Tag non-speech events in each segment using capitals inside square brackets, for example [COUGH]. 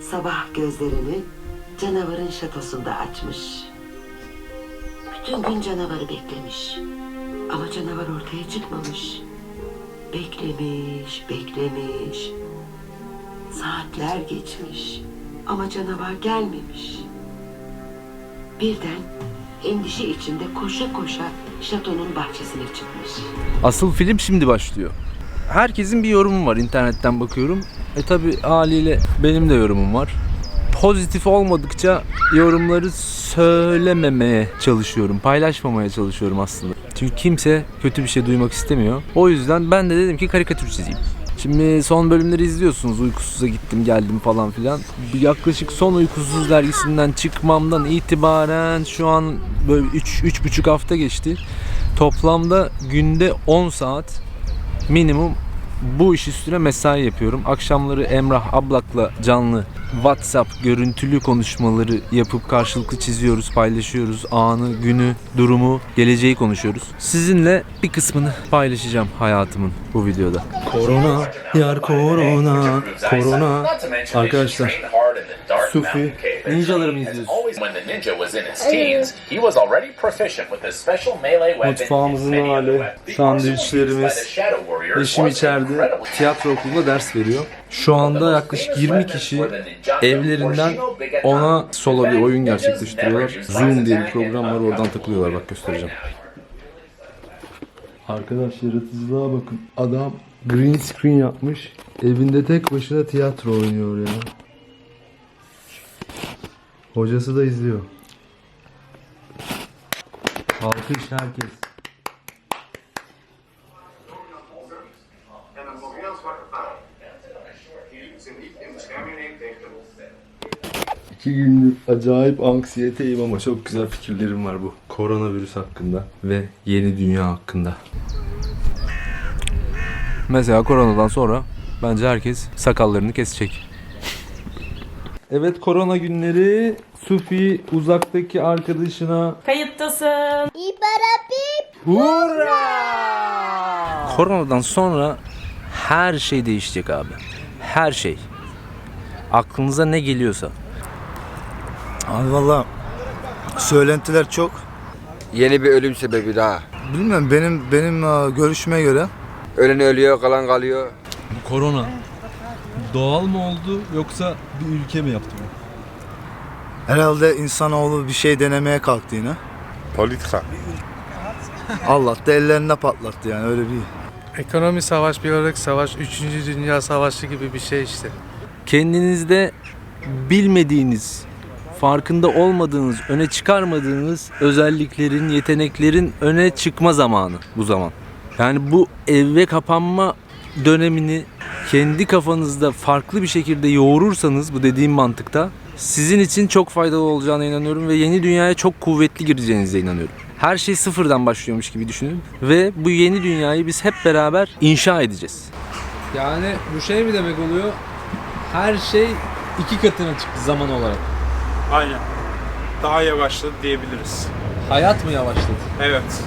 sabah gözlerini canavarın şatosunda açmış. Bütün gün canavarı beklemiş. Ama canavar ortaya çıkmamış. Beklemiş, beklemiş. Saatler geçmiş. Ama canavar gelmemiş. Birden endişe içinde koşa koşa şatonun bahçesine çıkmış. Asıl film şimdi başlıyor. Herkesin bir yorumu var internetten bakıyorum. E tabi haliyle benim de yorumum var. Pozitif olmadıkça yorumları söylememeye çalışıyorum. Paylaşmamaya çalışıyorum aslında. Çünkü kimse kötü bir şey duymak istemiyor. O yüzden ben de dedim ki karikatür çizeyim. Şimdi son bölümleri izliyorsunuz. Uykusuza gittim geldim falan filan. Yaklaşık son uykusuz dergisinden çıkmamdan itibaren şu an böyle 3 üç, buçuk hafta geçti. Toplamda günde 10 saat minimum bu iş üstüne mesai yapıyorum. Akşamları Emrah Ablak'la canlı WhatsApp görüntülü konuşmaları yapıp karşılıklı çiziyoruz, paylaşıyoruz. Anı, günü, durumu, geleceği konuşuyoruz. Sizinle bir kısmını paylaşacağım hayatımın bu videoda. Korona, yar korona, korona. Arkadaşlar, Sufi, ninjaları mı izliyoruz? When the ninja was in his teens, he was already proficient with his special melee weapon. Mutfağımızın hali, sandviçlerimiz, Eşim içeride tiyatro okulunda ders veriyor. Şu anda yaklaşık 20 kişi evlerinden ona solo bir oyun gerçekleştiriyorlar. Zoom diye bir program var oradan takılıyorlar bak göstereceğim. Arkadaş yaratıcılığa bakın. Adam green screen yapmış. Evinde tek başına tiyatro oynuyor ya. Hocası da izliyor. Alkış herkes. İki gündür acayip anksiyeteyim ama çok güzel fikirlerim var bu koronavirüs hakkında ve yeni dünya hakkında. Mesela koronadan sonra bence herkes sakallarını kesecek. Evet korona günleri Sufi uzaktaki arkadaşına Kayıttasın. Koronadan sonra her şey değişecek abi. Her şey. Aklınıza ne geliyorsa. Abi valla söylentiler çok. Yeni bir ölüm sebebi daha. Bilmiyorum benim benim e, görüşüme göre Ölen ölüyor, kalan kalıyor. Korona doğal mı oldu yoksa bir ülke mi yaptı bunu? herhalde insanoğlu bir şey denemeye kalktı yine. Politika. Allah da ellerinde patlattı yani öyle bir. Ekonomi savaş, biyolojik savaş, 3. Dünya Savaşı gibi bir şey işte. kendinizde bilmediğiniz, farkında olmadığınız, öne çıkarmadığınız özelliklerin, yeteneklerin öne çıkma zamanı bu zaman. Yani bu eve kapanma dönemini kendi kafanızda farklı bir şekilde yoğurursanız bu dediğim mantıkta sizin için çok faydalı olacağına inanıyorum ve yeni dünyaya çok kuvvetli gireceğinize inanıyorum. Her şey sıfırdan başlıyormuş gibi düşünün ve bu yeni dünyayı biz hep beraber inşa edeceğiz. Yani bu şey mi demek oluyor? Her şey iki katına çıktı zaman olarak. Aynen. Daha yavaşladı diyebiliriz. Hayat mı yavaşladı? Evet.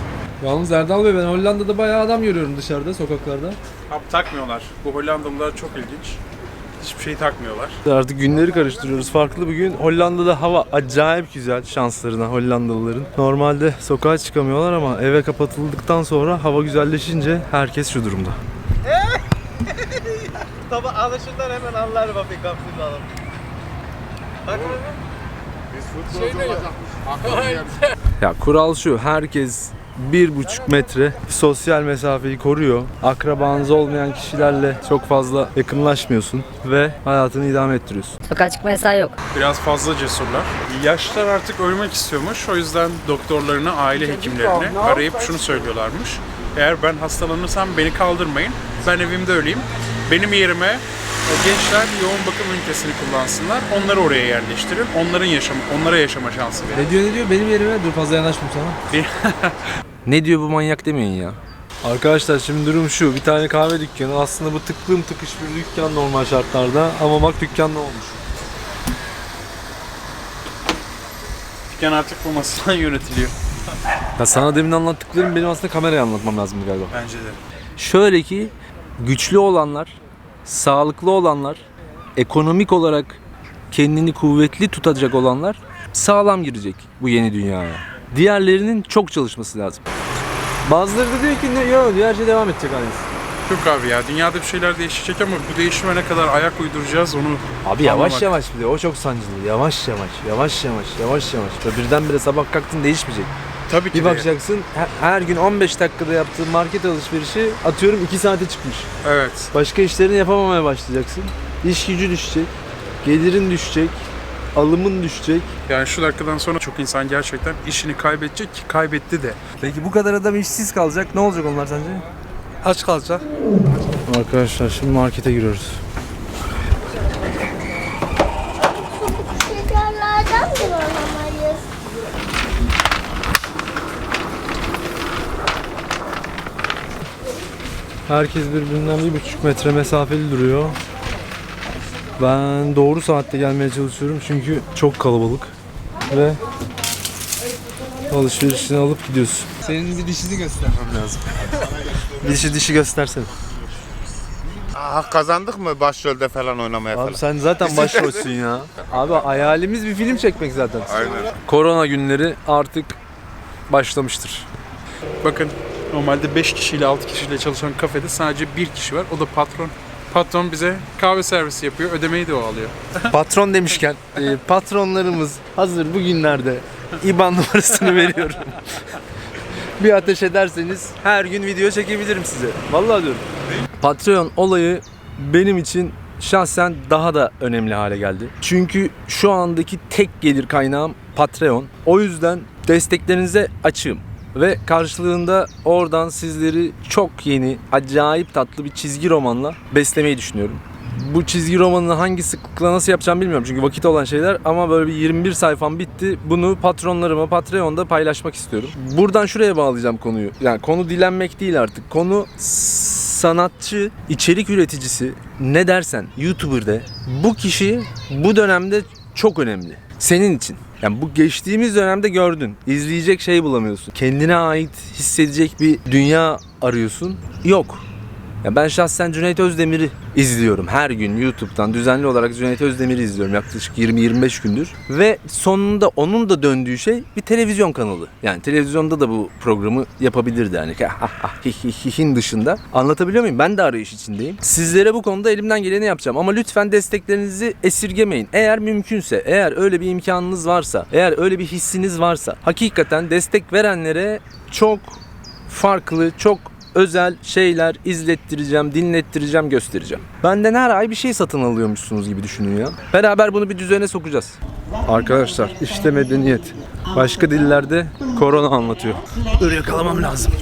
Yalnız Erdal Bey ben Hollanda'da bayağı adam görüyorum dışarıda sokaklarda. Abi takmıyorlar. Bu Hollandalılar çok ilginç. Hiçbir şey takmıyorlar. Artık günleri karıştırıyoruz. Farklı bir gün. Hollanda'da hava acayip güzel şanslarına Hollandalıların. Normalde sokağa çıkamıyorlar ama eve kapatıldıktan sonra hava güzelleşince herkes şu durumda. [LAUGHS] Tabi alışırlar hemen anlar Bafi kapsül alıp. Bak Ya kural şu. Herkes bir buçuk metre sosyal mesafeyi koruyor. Akrabanız olmayan kişilerle çok fazla yakınlaşmıyorsun ve hayatını idame ettiriyorsun. Sokağa çıkma yasağı yok. Biraz fazla cesurlar. Yaşlılar artık ölmek istiyormuş. O yüzden doktorlarını, aile hekimlerini arayıp şunu söylüyorlarmış. Eğer ben hastalanırsam beni kaldırmayın. Ben evimde öleyim. Benim yerime gençler yoğun bakım ünitesini kullansınlar. Onları oraya yerleştirin. Onların yaşam, onlara yaşama şansı verin. Ne diyor ne diyor benim yerime dur fazla yanaşmayayım sana. [LAUGHS] Ne diyor bu manyak demeyin ya. Arkadaşlar şimdi durum şu. Bir tane kahve dükkanı. Aslında bu tıklım tıkış bir dükkan normal şartlarda. Ama bak dükkan ne olmuş? Dükkan artık bu masadan [LAUGHS] yönetiliyor. Ya sana demin anlattıklarım benim aslında kameraya anlatmam lazım galiba. Bence de. Şöyle ki güçlü olanlar, sağlıklı olanlar, ekonomik olarak kendini kuvvetli tutacak olanlar sağlam girecek bu yeni dünyaya. Diğerlerinin çok çalışması lazım. Bazıları da diyor ki ne, yok diyor her şey devam edecek aynısı. Yok abi ya dünyada bir şeyler değişecek ama bu değişime ne kadar ayak uyduracağız onu Abi yavaş Anlamak. yavaş bir de o çok sancılı. Yavaş yavaş, yavaş yavaş, yavaş yavaş. Böyle birdenbire sabah kalktın değişmeyecek. Tabii ki Bir de. bakacaksın her, her gün 15 dakikada yaptığın market alışverişi atıyorum 2 saate çıkmış. Evet. Başka işlerini yapamamaya başlayacaksın. İş gücü düşecek, gelirin düşecek, alımın düşecek. Yani şu dakikadan sonra çok insan gerçekten işini kaybedecek ki kaybetti de. Peki bu kadar adam işsiz kalacak. Ne olacak onlar sence? Aç kalacak. Arkadaşlar şimdi markete giriyoruz. Herkes birbirinden bir buçuk metre mesafeli duruyor. Ben doğru saatte gelmeye çalışıyorum çünkü çok kalabalık ve alışverişini alıp gidiyorsun. Senin bir dişini göstermem lazım. [LAUGHS] Dişi dişi göstersene. Aha, kazandık mı başrolde falan oynamaya Abi sen zaten [LAUGHS] başrolsün ya. Abi hayalimiz bir film çekmek zaten. Aynen. Korona günleri artık başlamıştır. Bakın normalde 5 kişiyle 6 kişiyle çalışan kafede sadece bir kişi var. O da patron. Patron bize kahve servisi yapıyor. Ödemeyi de o alıyor. Patron demişken e, patronlarımız hazır bugünlerde IBAN numarasını [LAUGHS] veriyorum. bir ateş ederseniz her gün video çekebilirim size. Vallahi diyorum. Patreon olayı benim için şahsen daha da önemli hale geldi. Çünkü şu andaki tek gelir kaynağım Patreon. O yüzden desteklerinize açığım. Ve karşılığında oradan sizleri çok yeni, acayip tatlı bir çizgi romanla beslemeyi düşünüyorum. Bu çizgi romanını hangi sıklıkla nasıl yapacağım bilmiyorum çünkü vakit olan şeyler ama böyle bir 21 sayfam bitti. Bunu patronlarıma Patreon'da paylaşmak istiyorum. Buradan şuraya bağlayacağım konuyu. Yani konu dilenmek değil artık. Konu sanatçı, içerik üreticisi ne dersen YouTuber'de bu kişi bu dönemde çok önemli. Senin için. Yani bu geçtiğimiz dönemde gördün. İzleyecek şey bulamıyorsun. Kendine ait hissedecek bir dünya arıyorsun. Yok. Ya ben şahsen Cüneyt Özdemir'i izliyorum. Her gün YouTube'dan düzenli olarak Cüneyt Özdemir'i izliyorum yaklaşık 20-25 gündür. Ve sonunda onun da döndüğü şey bir televizyon kanalı. Yani televizyonda da bu programı yapabilirdi. Yani hihin dışında. Anlatabiliyor muyum? Ben de arayış içindeyim. Sizlere bu konuda elimden geleni yapacağım. Ama lütfen desteklerinizi esirgemeyin. Eğer mümkünse, eğer öyle bir imkanınız varsa, eğer öyle bir hissiniz varsa hakikaten destek verenlere çok farklı, çok özel şeyler izlettireceğim, dinlettireceğim, göstereceğim. Benden her ay bir şey satın alıyormuşsunuz gibi düşünün ya. Beraber bunu bir düzene sokacağız. Arkadaşlar işte medeniyet. Başka dillerde korona anlatıyor. Dur yakalamam lazım.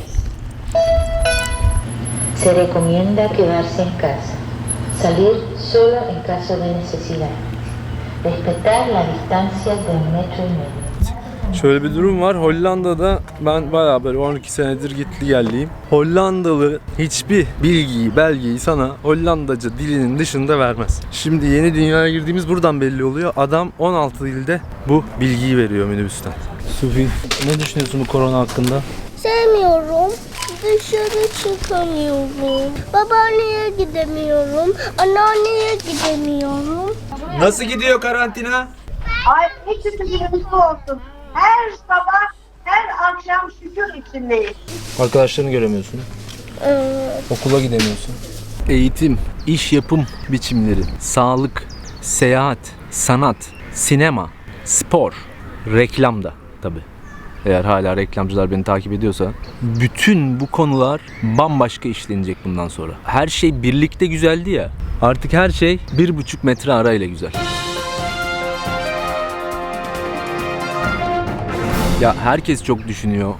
Se recomienda quedarse en casa. Salir solo en caso de necesidad. Respetar la distancia de un metro y medio. Şöyle bir durum var. Hollanda'da ben bayağı böyle 12 senedir gitli gelliyim. Hollandalı hiçbir bilgiyi, belgeyi sana Hollandaca dilinin dışında vermez. Şimdi yeni dünyaya girdiğimiz buradan belli oluyor. Adam 16 dilde bu bilgiyi veriyor minibüsten. Sufi, ne düşünüyorsun bu korona hakkında? Sevmiyorum. Dışarı çıkamıyorum. Babaanneye gidemiyorum. Anneanneye gidemiyorum. Nasıl gidiyor karantina? Ay hepimizin mutlu olsun. Her sabah, her akşam şükür içindeyiz. Arkadaşlarını göremiyorsun. Evet. Okula gidemiyorsun. Eğitim, iş yapım biçimleri, sağlık, seyahat, sanat, sinema, spor, reklam da tabi. Eğer hala reklamcılar beni takip ediyorsa bütün bu konular bambaşka işlenecek bundan sonra. Her şey birlikte güzeldi ya. Artık her şey bir buçuk metre arayla güzel. Ya herkes çok düşünüyor.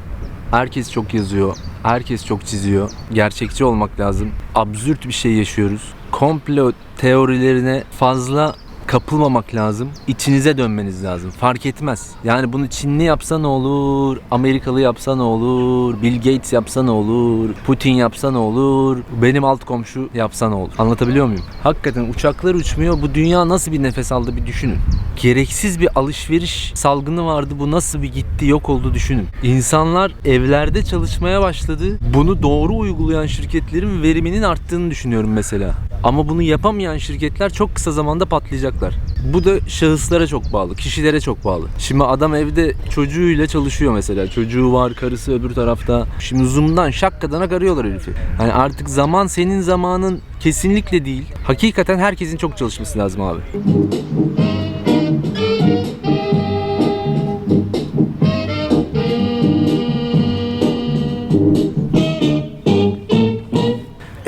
Herkes çok yazıyor. Herkes çok çiziyor. Gerçekçi olmak lazım. Absürt bir şey yaşıyoruz. Komplo teorilerine fazla kapılmamak lazım. İçinize dönmeniz lazım. Fark etmez. Yani bunu Çinli yapsa ne olur? Amerikalı yapsa ne olur? Bill Gates yapsa ne olur? Putin yapsa ne olur? Benim alt komşu yapsa ne olur? Anlatabiliyor muyum? Hakikaten uçaklar uçmuyor. Bu dünya nasıl bir nefes aldı bir düşünün. Gereksiz bir alışveriş salgını vardı. Bu nasıl bir gitti yok oldu düşünün. İnsanlar evlerde çalışmaya başladı. Bunu doğru uygulayan şirketlerin veriminin arttığını düşünüyorum mesela. Ama bunu yapamayan şirketler çok kısa zamanda patlayacaklar. Bu da şahıslara çok bağlı, kişilere çok bağlı. Şimdi adam evde çocuğuyla çalışıyor mesela. Çocuğu var, karısı öbür tarafta. Şimdi Zoom'dan şakkadana arıyorlar herifi. Hani artık zaman senin zamanın kesinlikle değil. Hakikaten herkesin çok çalışması lazım abi.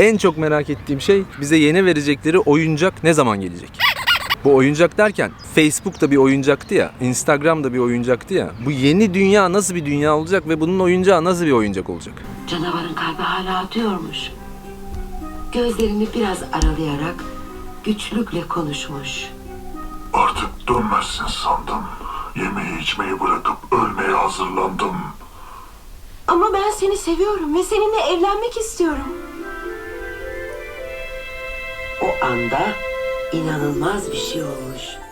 En çok merak ettiğim şey bize yeni verecekleri oyuncak ne zaman gelecek? Bu oyuncak derken Facebook da bir oyuncaktı ya, Instagram da bir oyuncaktı ya. Bu yeni dünya nasıl bir dünya olacak ve bunun oyuncağı nasıl bir oyuncak olacak? Canavarın kalbi hala atıyormuş. Gözlerini biraz aralayarak güçlükle konuşmuş. Artık dönmezsin sandım. Yemeği içmeyi bırakıp ölmeye hazırlandım. Ama ben seni seviyorum ve seninle evlenmek istiyorum. Anda inanılmaz bir şey olmuş.